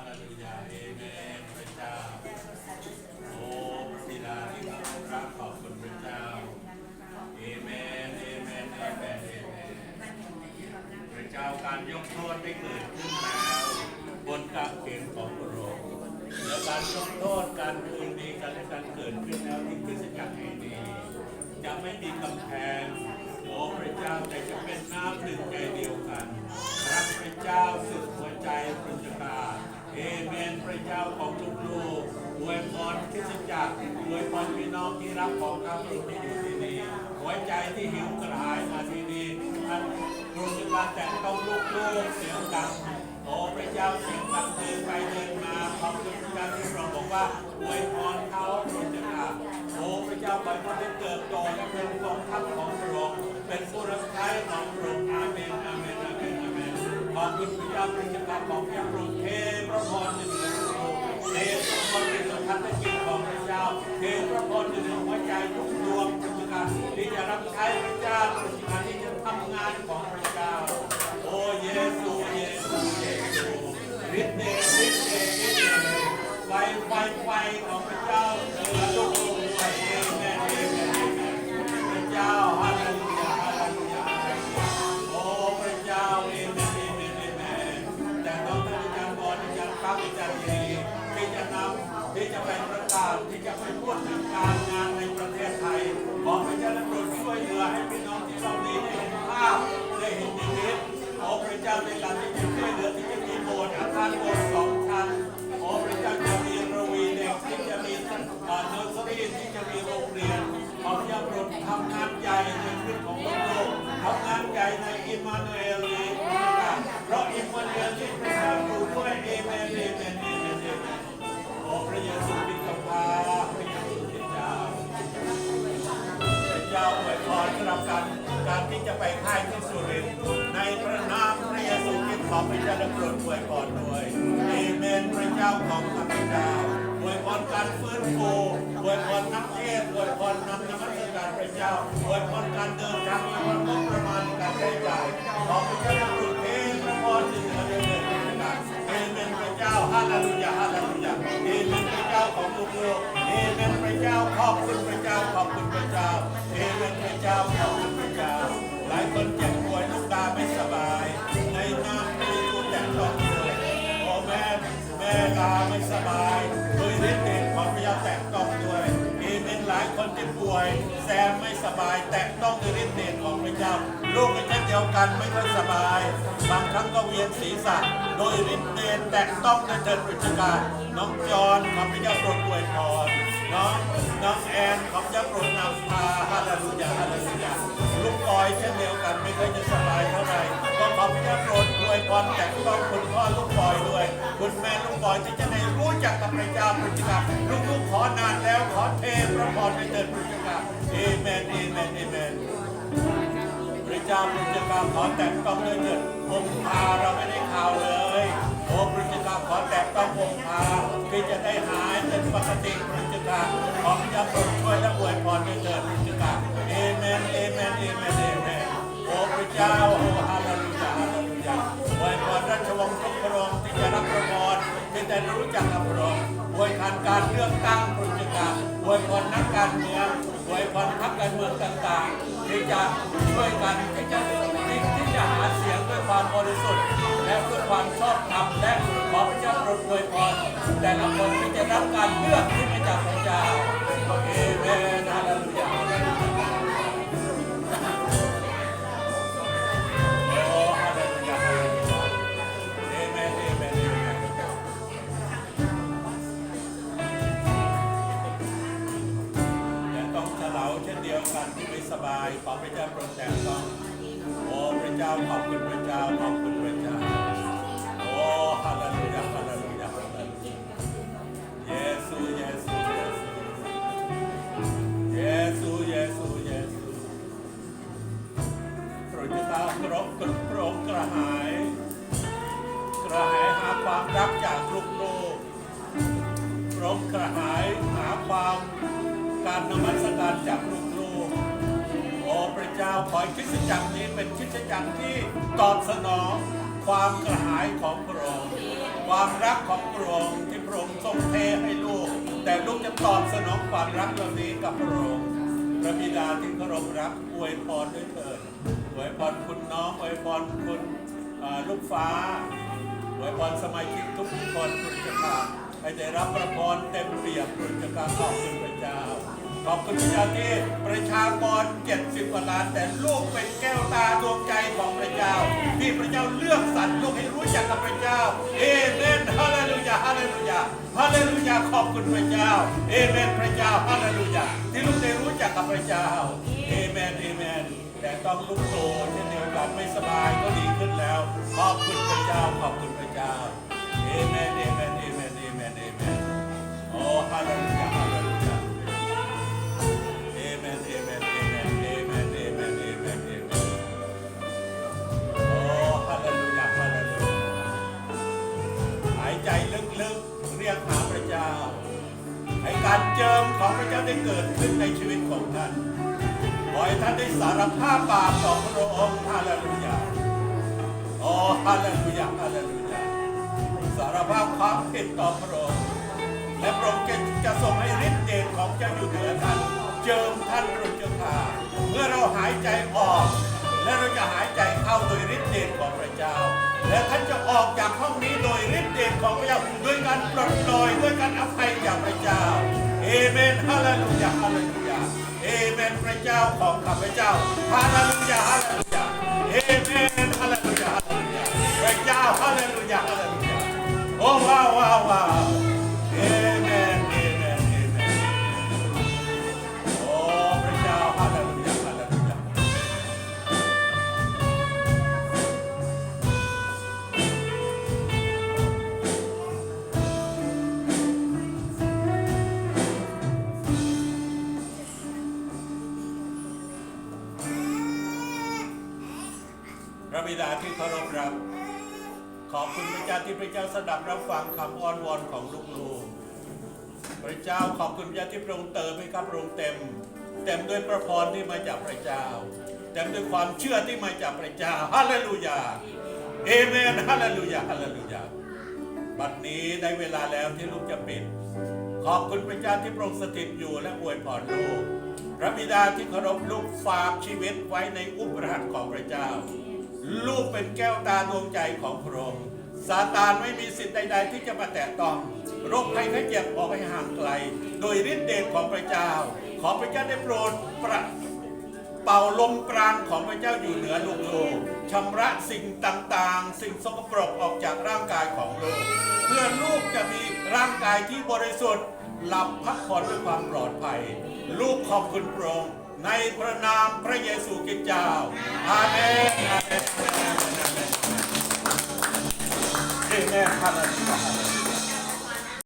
ฮาเลลูยาเอเมนพระเจ้าโอ้พระบิดาที่รักขอบคุณพระเจ้าเอเมนเอเมนเอเมนเอเมนพระเจ้าการยกโทษได้เกิดขึ้นแล้วบนกางเขนของพระองค์และการยกโทษการคืนดีกันและการเกิดขึ้นแล้วที่คริสตจักรแห่งนี้จะไม่มีกำแพงโอ้พระเจ้าแต่จะเป็นน้ำหนึ่งใจเดียวกันรักพระเจ้าสุดหัวใจพระเจ้าค่ะ เอเมนพระเจ้าของทุกลูกอวยพรคริสตจักอวยพรพี่น้องที่รักของข้าพระองค์ที่อยู่ที่นี่หัวใจที่หิวกระหายมาที่นี่ท่านพระเจ้าแต่ต้องลูกลูกๆเสียงดังโอ้พระเจ้าเสียงดังเดินไปเดินมาขอบคุณพระเจ้าที่เราบอกว่าอวยพรเขาพระเจ้าค่ะโอ้พระเจ้าขอให้เขาได้เติบโตและเป็นกองทัพของพระองค์เป็นผู้รับใช้ของพระองค์อาเมนอาเมนอาเมน อาเมนขอบคุณพระเจ้าพระของพระองค์เทพระพรอยู่เหนือทุกโลกเทพระพรอยู่เหนือพันธกิจของพระเจ้าเทพระพรอยู่เหนือหัวใจทุกดวงพระเจ้าที่จะรับใช้พระเจ้าพระเจ้าที่จะทำงานของพระเจ้าโอ้เยซูเยซูเยซูฤทธิ์เดชฤทธิ์เดชฤทธิ์เดชไฟไฟไฟของพระเจ้าเหนือลูกลูก จะไปประกาศที่จะไปพูดถึงการงานในประเทศไทยขอพระเจ้าและโปรดช่วยเหลือให้พี่น้องที่เราดีได้เห็นภาพได้เห็นนิมิตขอพระเจ้าในการที่จะช่วยเหลือที่จะมีโบสถ์อาคารโบสถ์ ที่จะไปค่ายที่สุรินทร์ในพระนามพระเยซูคริสต์ขอพระเจ้าได้โปรดอวยพรด้วยเอเมนพระเจ้าของข้าพเจ้าอวยพรการฟื้นฟูอวยพรนักเทศอวยพรนำนมัสการพระเจ้าอวยพรการเดินทางอวยพรงบประมาณการใช้จ่ายขอพระเจ้าได้โปรดเทพระพรเหนือเดินเดินทางเอเมนพระเจ้าฮาเลลูยาฮาเลลูยาเอเมนพระเจ้าของลูกโลกเอเมนพระเจ้า คนเจ็บป่วย แซมไม่สบาย แตะต้องด้วยฤทธิ์เดชของพระเจ้าลูกก็เช่นเดียวกันไม่ค่อยสบาย บางครั้งก็เวียนศีรษะ โดยฤทธิ์เดชแตะต้องด้เถิดพระเจ้าน้องจอนขอพระเจ้าโปรดอวยพรน้องน้องแอนขอบจะโปรดนำพาฮาเลลูยาฮาเลลูยาลูกปอยเช่นเดียวกันไม่เคอยจะสบายเท่าไหร่ก็ขอบจะโปรดอวยพรแต่ต้องคุณพ่อลูกปอยด้วย คุณแม่ลูกปอยที่จะ จักกับพระเจ้าพระเจ้าลูกๆขอนานแล้วขอเทพระพรไปเถิดพระเจ้าเอเมนเอเมนเอเมนพระเจ้าพระเจ้าขอแตะต้องด้วยเถิดองค์พาเราไม่ได้ข่าวเลยโอ้พระเจ้าขอแตะต้ององค์พาที่จะได้หายเป็นปกติพระเจ้าขอพระเจ้าโปรดช่วยและอวยพรด้เถิดพระเจ้า แต่รู้จักกับรองอวยพรการเลือกตั้งพระเจ้าอวยพรนักการเมืองอวยพรพรรคการเมืองต่างๆที่จะช่วยกันที่จะที่จะหาเสียงด้วยความบริสุทธิ์และด้วยความชอบธรรมและขอพระเจ้าโปรดอวยพรแต่ละคนที่จะรับการเลือกที่มาจากพระเจ้าเอเมน พระเจ้าโปรดแต่ต้องโอ้พระเจ้าขอบคุณพระเจ้าขอบคุณพระเจ้าโอ้ฮาเลลูยาฮาเลลูยาฮาเลลูยาเยซูเยซูเยซูเยซูเยซูพระเจ้าครบกระโปรงกระหายกระหายหาความรักจากลูกโลกพระองค์กระหายหาความการนมัสการจากลูกโลก พระเจ้าขอให้คริสจักรนี้เป็นคริสจักรที่ตอบสนองความกระหายของพระองค์ความรักของพระองค์ที่พระองค์ทรงเทให้ลูก แต่ลูกจะตอบสนองความรักเหล่านี้กับพระองค์พระบิดาที่เคารพรักอวยพรด้วยเถิดอวยพรคุณน้องอวยพรคุณลูกฟ้าอวยพรสมาชิกทุกคนคุณเจ้าค่ะให้ได้รับประพรเต็มเปี่ยมคุณจ้าค่ะขอบคุณพระเจ้า ขอบคุณพระเจ้าที่ประชากร 70กว่าล้าน แต่ลูกเป็นแก้วตาดวงใจของพระเจ้า ที่พระเจ้าเลือกสรรลูกให้รู้จักกับพระเจ้า เอเมนฮาเลลูยาฮาเลลูยาฮาเลลูยาขอบคุณพระเจ้า เอเมนพระเจ้าฮาเลลูยาที่ลูกได้รู้จักกับพระเจ้า เอเมนเอเมนแต่ต้องลุกโตเช่นเดียวกันไม่สบายก็ดี ได้เกิดขึ้นในชีวิตของท่าน ขอให้ท่านได้สารภาพบาปต่อพระองค์ฮาเลลูยาโอ้ฮาเลลูยาฮาเลลูยาสารภาพความผิดต่อพระองค์และพระองค์จะทรงให้ฤทธิ์เดชของเจ้าอยู่เหนือท่าน เจิมท่านพระเจ้าเมื่อเราหายใจออก และเราจะหายใจเข้าโดยฤทธิ์เดชของพระเจ้า และท่านจะออกจากห้องนี้โดยฤทธิ์เดชของพระเจ้าด้วยการปลดปล่อยด้วยการอภัยจากพระเจ้า เอเมนฮาเลลูยาฮาเลลูยาเอเมนพระเจ้าของข้าพเจ้าฮาเลลูยาฮาเลลูยาเอเมนฮาเลลูยาฮาเลลูยาพระเจ้าฮาเลลูยาฮาเลลูยาโอ้ว้าวว้าวว้าว บิดาที่เคารพรักขอบคุณพระเจ้าที่พระเจ้าสดับรับฟังคำอ้อนวอนของลูกๆพระเจ้าขอบคุณพระเจ้าที่พระองค์เติมให้ข้าพระองค์เต็ม เต็มด้วยพระพรที่มาจากพระเจ้า เต็มด้วยความเชื่อที่มาจากพระเจ้าฮาเลลูยาเอเมนฮาเลลูยาฮาเลลูยาบัดนี้ได้เวลาแล้วที่ลูกจะปิด ขอบคุณพระเจ้าที่พระองค์สถิตอยู่และอวยพรลูกพระบิดาที่เคารพลูกฝากชีวิตไว้ในอุปราชของพระเจ้า ลูกเป็นแก้วตาดวงใจของพระองค์ซาตานไม่มีสิทธิ์ใด ๆ ที่จะมาแตะต้องโรคภัยไข้เจ็บออกให้ห่างไกล โดยฤทธิ์เดชของพระเจ้า ขอพระเจ้าได้โปรดประเป่าลมปราณของพระเจ้าอยู่เหนือลูกโลกชำระสิ่งต่างๆ สิ่งสกปรกออกจากร่างกายของลูกเพื่อลูกจะมีร่างกายที่บริสุทธิ์หลับพักผ่อนด้วยความปลอดภัย ลูกขอบคุณพระองค์ ในพระนามพระเยซูคริสต์เจ้า อาเมนอาเมนอาเมนอาเมน